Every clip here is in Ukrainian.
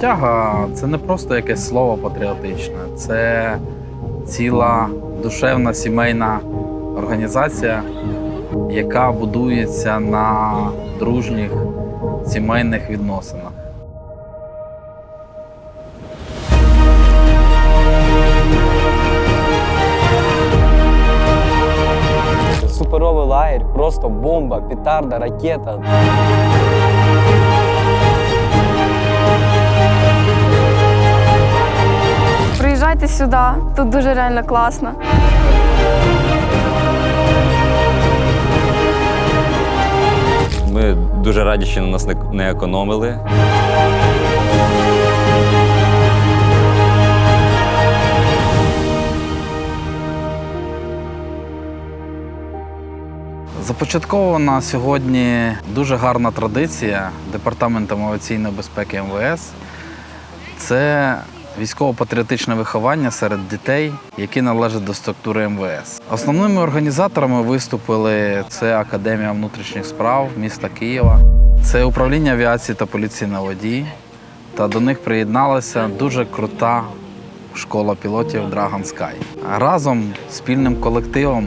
Звитяга це не просто якесь слово патріотичне, це ціла душевна сімейна організація, яка будується на дружніх сімейних відносинах. Суперовий лагерь, просто бомба, петарда, ракета. Приїжджайте сюди, тут дуже реально класно. Ми дуже раді, що на нас не- економили. Започаткована сьогодні дуже гарна традиція Департаментом авіаційної безпеки МВС. Це військово-патріотичне виховання серед дітей, які належать до структури МВС. Основними організаторами виступили це Академія внутрішніх справ міста Києва, це управління авіації та поліції на воді. Та до них приєдналася дуже крута школа пілотів Dragon Sky. Разом спільним колективом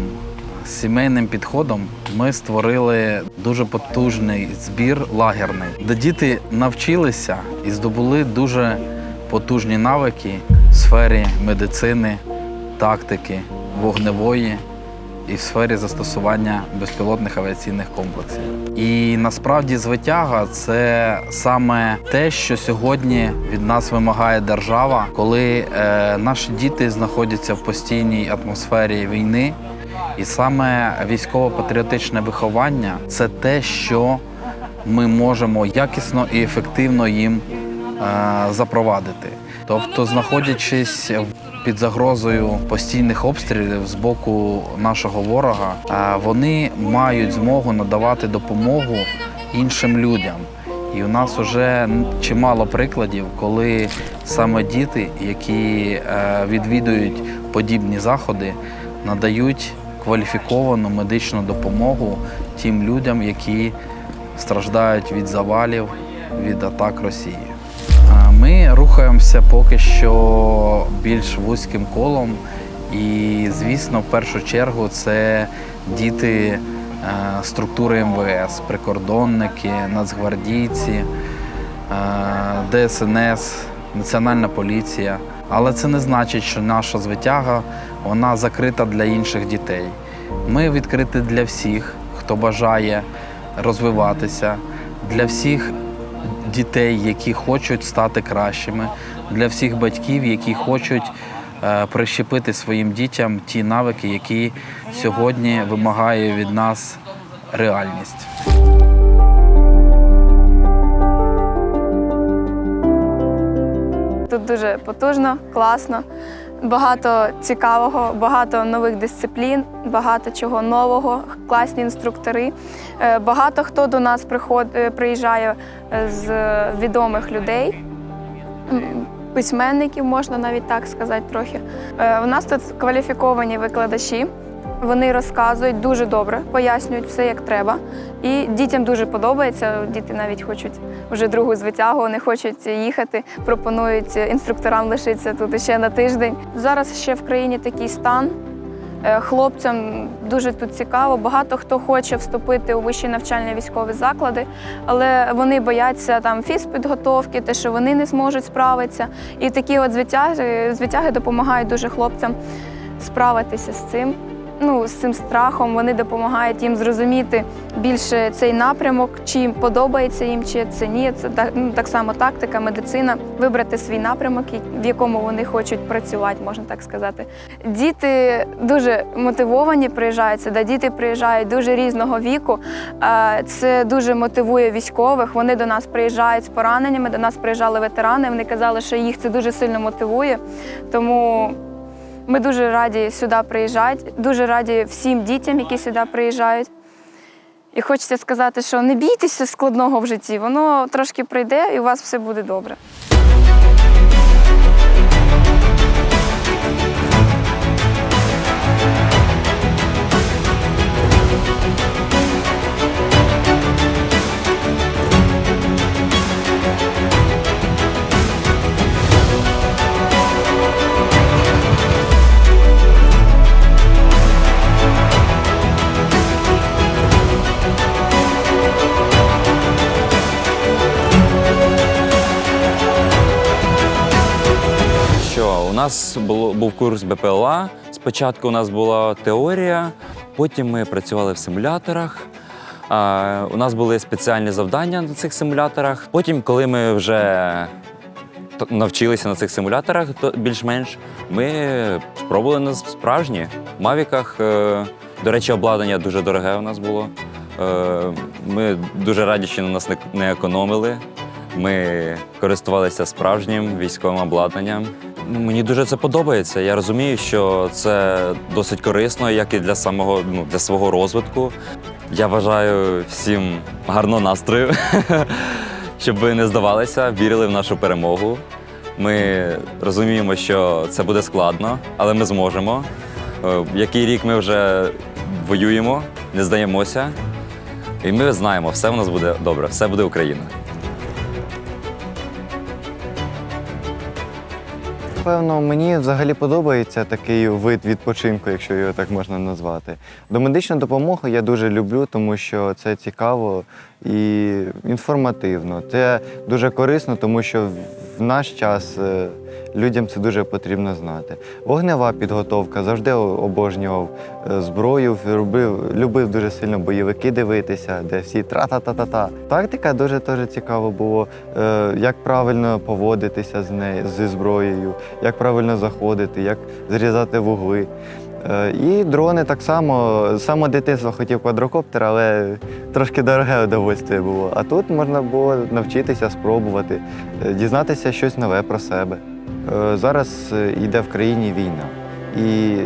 сімейним підходом ми створили дуже потужний збір лагерний, де діти навчилися і здобули дуже потужні навики в сфері медицини, тактики, вогневої і в сфері застосування безпілотних авіаційних комплексів. І насправді звитяга це саме те, що сьогодні від нас вимагає держава, коли е, наші діти знаходяться в постійній атмосфері війни. І саме військово-патріотичне виховання це те, що ми можемо якісно і ефективно їм запровадити. Тобто, знаходячись під загрозою постійних обстрілів з боку нашого ворога, е, вони мають змогу надавати допомогу іншим людям. І у нас вже чимало прикладів, коли саме діти, які е, відвідують подібні заходи, надають кваліфіковану медичну допомогу тим людям, які страждають від завалів, від атак Росії. Ми рухаємося поки що більш вузьким колом, і, звісно, в першу чергу це діти е, структури МВС, прикордонники, нацгвардійці, е, ДСНС, Національна поліція. Але це не значить, що наша звитяга вона закрита для інших дітей. Ми відкриті для всіх, хто бажає розвиватися, для всіх дітей, які хочуть стати кращими, для всіх батьків, які хочуть е, прищепити своїм дітям ті навики, які сьогодні вимагає від нас реальність. Тут дуже потужно, класно, багато цікавого, багато нових дисциплін, багато чого нового, класні інструктори. Е, Багато хто до нас е, приїжджає е, з відомих людей. Письменників, можна навіть так сказати трохи. У нас тут кваліфіковані викладачі. Вони розказують дуже добре, пояснюють все як треба. І дітям дуже подобається. Діти навіть хочуть вже другу звитягу, не хочуть їхати. Пропонують інструкторам лишитися тут ще на тиждень. Зараз ще в країні такий стан. Е, Хлопцям дуже тут цікаво. Багато хто хоче вступити у вищі навчальні військові заклади, але вони бояться там фізпідготовки, те, що вони не зможуть справитися. І такі от звитяги, звитяги допомагають дуже хлопцям справитися з цим. Ну, з цим страхом вони допомагають їм зрозуміти більше цей напрямок, чи їм подобається їм, чи це ні. Це так, ну, так само тактика, медицина, вибрати свій напрямок, в якому вони хочуть працювати, можна так сказати. Діти дуже мотивовані приїжджають сюди. Діти приїжджають дуже різного віку. Це дуже мотивує військових. Вони до нас приїжджають з пораненнями. До нас приїжджали ветерани. Вони казали, що їх це дуже сильно мотивує. Тому ми дуже раді сюди приїжджати, дуже раді всім дітям, які сюди приїжджають. І хочеться сказати, що не бійтеся складного в житті, воно трошки прийде і у вас все буде добре. У нас було, був курс БПЛА. Спочатку у нас була теорія, потім ми працювали в симуляторах. А, у нас були спеціальні завдання на цих симуляторах. Потім, коли ми вже навчилися на цих симуляторах, то більш-менш ми спробували на справжні мавіках. е, До речі, обладнання дуже дороге у нас було. Е, Ми дуже раді, що на нас не економили. Ми користувалися справжнім військовим обладнанням. Мені дуже це подобається. Я розумію, що це досить корисно, як і для самого ну, для свого розвитку. Я бажаю всім гарного настрою, щоб ви не здавалися, вірили в нашу перемогу. Ми розуміємо, що це буде складно, але ми зможемо. Е, Який рік ми вже воюємо, не здаємося. І ми знаємо, все у нас буде добре, все буде Україна. Певно, мені взагалі подобається такий вид відпочинку, якщо його так можна назвати. Домедичну допомогу я дуже люблю, тому що це цікаво і інформативно. Це дуже корисно, тому що в наш час е, людям це дуже потрібно знати. Вогнева підготовка завжди обожнював е, зброю, любив, любив дуже сильно бойовики дивитися, де всі тра-та-та-та-та. Тактика дуже теж цікаво було, е, як правильно поводитися з нею зі зброєю, як правильно заходити, як зрізати вугли. Е, І дрони так само. З самого дитинства хотів квадрокоптер, але трошки дороге удовольствие було. А тут можна було навчитися, спробувати, е, дізнатися щось нове про себе. Е, Зараз йде в країні війна. І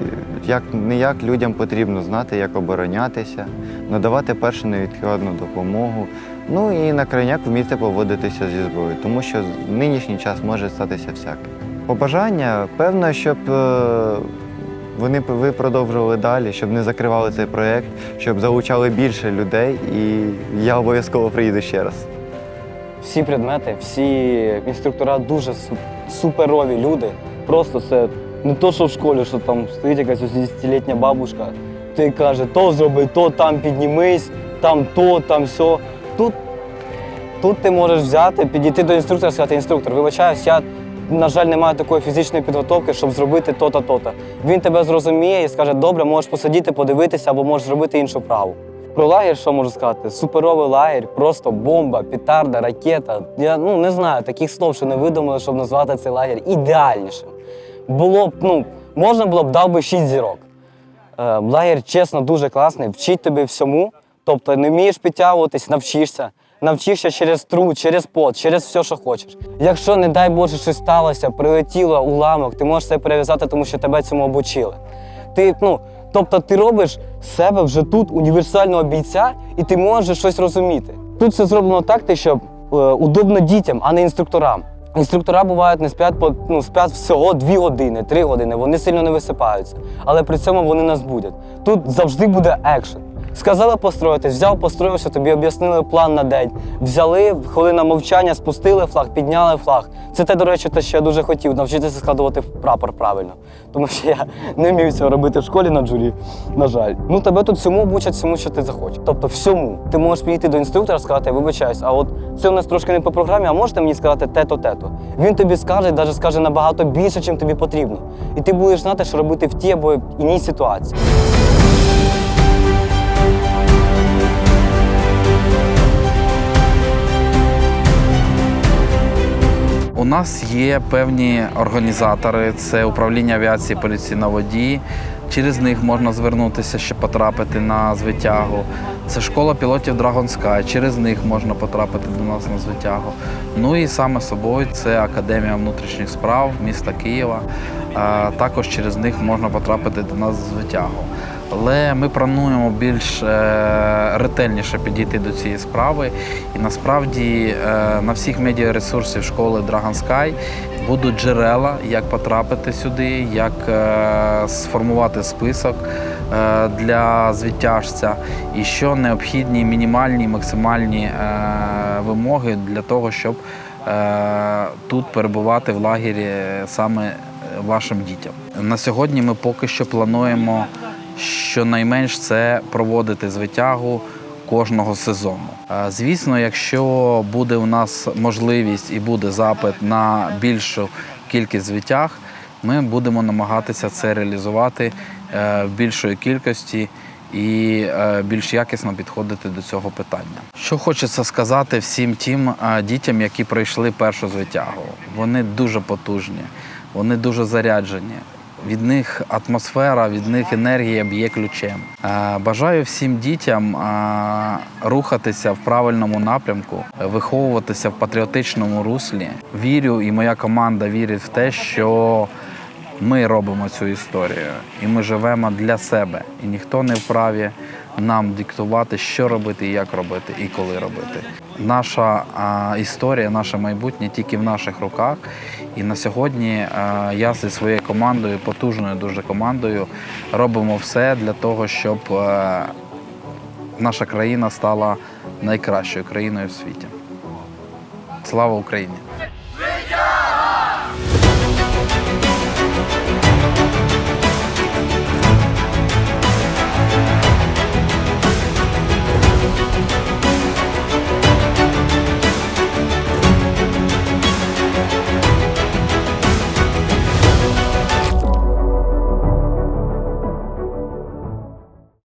як не як людям потрібно знати, як оборонятися, надавати першу невідкладну допомогу. Ну і на крайняк вміти поводитися зі зброєю, тому що в нинішній час може статися всяке. Побажання, певно, щоб вони ви продовжували далі, щоб не закривали цей проєкт, щоб залучали більше людей, і я обов'язково приїду ще раз. Всі предмети, всі інструктора дуже суперові люди. Просто це не то, що в школі, що там стоїть якась 80-літня бабушка, ти каже, то зроби, то там піднімись, там то, там все. Тут, тут ти можеш взяти, підійти до інструктора і сказати, інструктор, вибачаюсь, я, на жаль, не маю такої фізичної підготовки, щоб зробити то-то, то-то. Він тебе зрозуміє і скаже, добре, можеш посидіти, подивитися або можеш зробити іншу праву. Про лагерь, що можу сказати? Суперовий лагерь, просто бомба, петарда, ракета. Я ну не знаю таких слов, що не видумали, щоб назвати цей лагерь ідеальнішим. Було б, ну, можна було б дав би 6 зірок. Е, лагерь, чесно, дуже класний, вчить тобі всьому. Тобто не вмієш підтягуватись, навчишся. Навчишся через труд, через пот, через все, що хочеш. Якщо, не дай Боже, щось сталося, прилетіло уламок, ти можеш це перев'язати, тому що тебе цьому обучили. Ти, ну, тобто ти робиш себе вже тут універсального бійця, і ти можеш щось розуміти. Тут все зроблено так, те, що е, удобно дітям, а не інструкторам. Інструктора бувають не сплять по ну, сплять всього 2 години, 3 години. Вони сильно не висипаються, але при цьому вони нас будять. Тут завжди буде екшен. Сказали построїтись, взяв, построївся, тобі об'яснили план на день. Взяли хвилина мовчання, спустили флаг, підняли флаг. Це те, до речі, те, що я дуже хотів навчитися складувати прапор правильно. Тому що я не вмів цього робити в школі на джурі, на жаль. Ну тебе тут всьому обучать всьому, що ти захочеш. Тобто всьому. Ти можеш підійти до інструктора, сказати, вибачаюсь, а от це у нас трошки не по програмі, а можете мені сказати те-то, те-то. Він тобі скаже, навіть скаже набагато більше, чим тобі потрібно. І ти будеш знати, що робити в тій або іній ситуації. Нас є певні організатори, це управління авіації поліції на воді. Через них можна звернутися, щоб потрапити на звитягу. Це школа пілотів Dragon Sky, через них можна потрапити до нас на звитягу. Ну і саме собою це Академія внутрішніх справ міста Києва. Також через них можна потрапити до нас з звитягу. Але ми плануємо більш е, ретельніше підійти до цієї справи. І насправді е, на всіх медіаресурсів школи Dragon Sky будуть джерела, як потрапити сюди, як е, сформувати список для звідтяжця, і що необхідні мінімальні, максимальні вимоги для того, щоб тут перебувати в лагері саме вашим дітям. На сьогодні ми поки що плануємо щонайменш це проводити з витягу кожного сезону. Е, Звісно, якщо буде у нас можливість і буде запит на більшу кількість витяг, Ми будемо намагатися це реалізувати е, в більшої кількості і е, більш якісно підходити до цього питання. Що хочеться сказати всім тим дітям, які пройшли першу звитягу. Вони дуже потужні, вони дуже заряджені. Від них атмосфера, від них енергія б'є ключем. Е, Бажаю всім дітям е, рухатися в правильному напрямку, виховуватися в патріотичному руслі. Вірю, і моя команда вірить в те, що ми робимо цю історію, і ми живемо для себе. І ніхто не вправі нам диктувати, що робити, як робити, і коли робити. Наша а, історія, наше майбутнє тільки в наших руках. І на сьогодні а, я зі своєю командою, потужною дуже командою, робимо все для того, щоб е, наша країна стала найкращою країною в світі. Слава Україні!